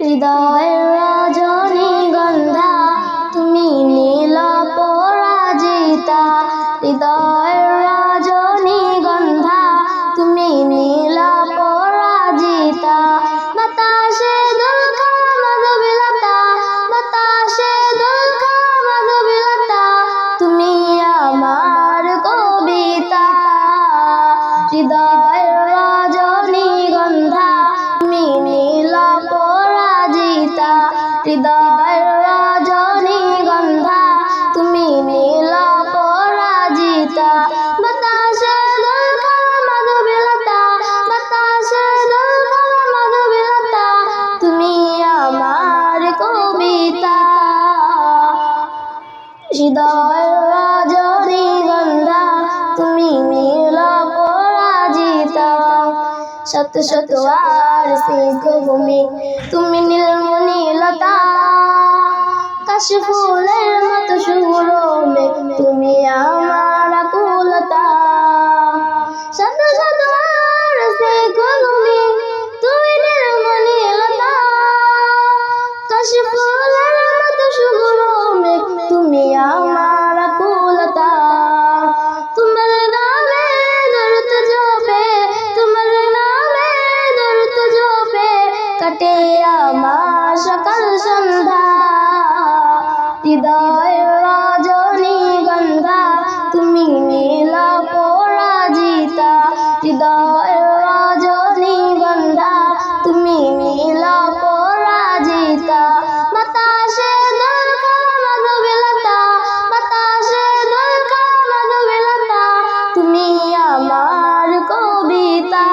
হৃদয়ের রজনী গন্ধা, তুমি নীল পরাজিতা। হৃদয়ের রজনী গন্ধা, তুমি নীল পরাজিতা। বাতাসে দুঃখ মধুবিলতা, বাতাসে দুঃখ মধুবিলতা, তুমি আমার কবিতা। হৃদয়ের হৃদয়ের রজনী গন্ধা তুমি নীল পরাজিতা। তুমি আমার কবিতা। হৃদয়ের রজনী গন্ধা তুমি নীল শত শত আর ভূমি তুমি নীলমণি লতা কাশ ফুলের মতো সুরমে। তুমি আমার হৃদয় রজনী গন্ধা তুমি নীল পরাজিতা। হৃদয় রজনী গন্ধা তুমি নীল পরাজিতা। বাতাসে মধুবিলতা বাতাসে মধুবিলতা, তুমি আমার কবিতা।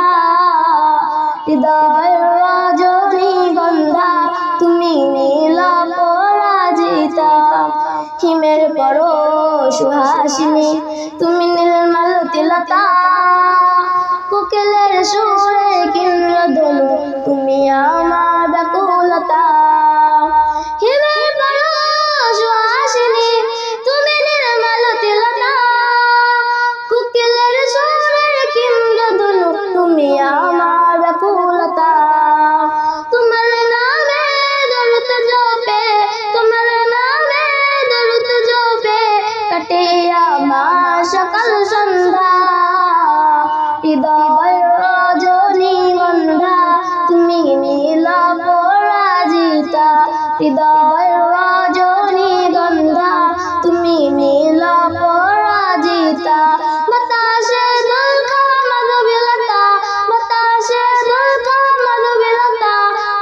হৃদয় রজনী গন্ধা তুমি পরাজিতা হিমের বড় সুহাসিনী। তুমি নীলমালতি লতা কোকিলের সুরে হৃদয় রজনী গন্ধা তুমি নীল পরাজিতা। হৃদয় রজনী গন্ধা তুমি নীল পরাজিতা। বাতাসে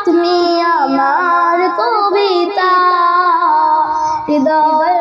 তুমি আমার কবিতা। হৃদয়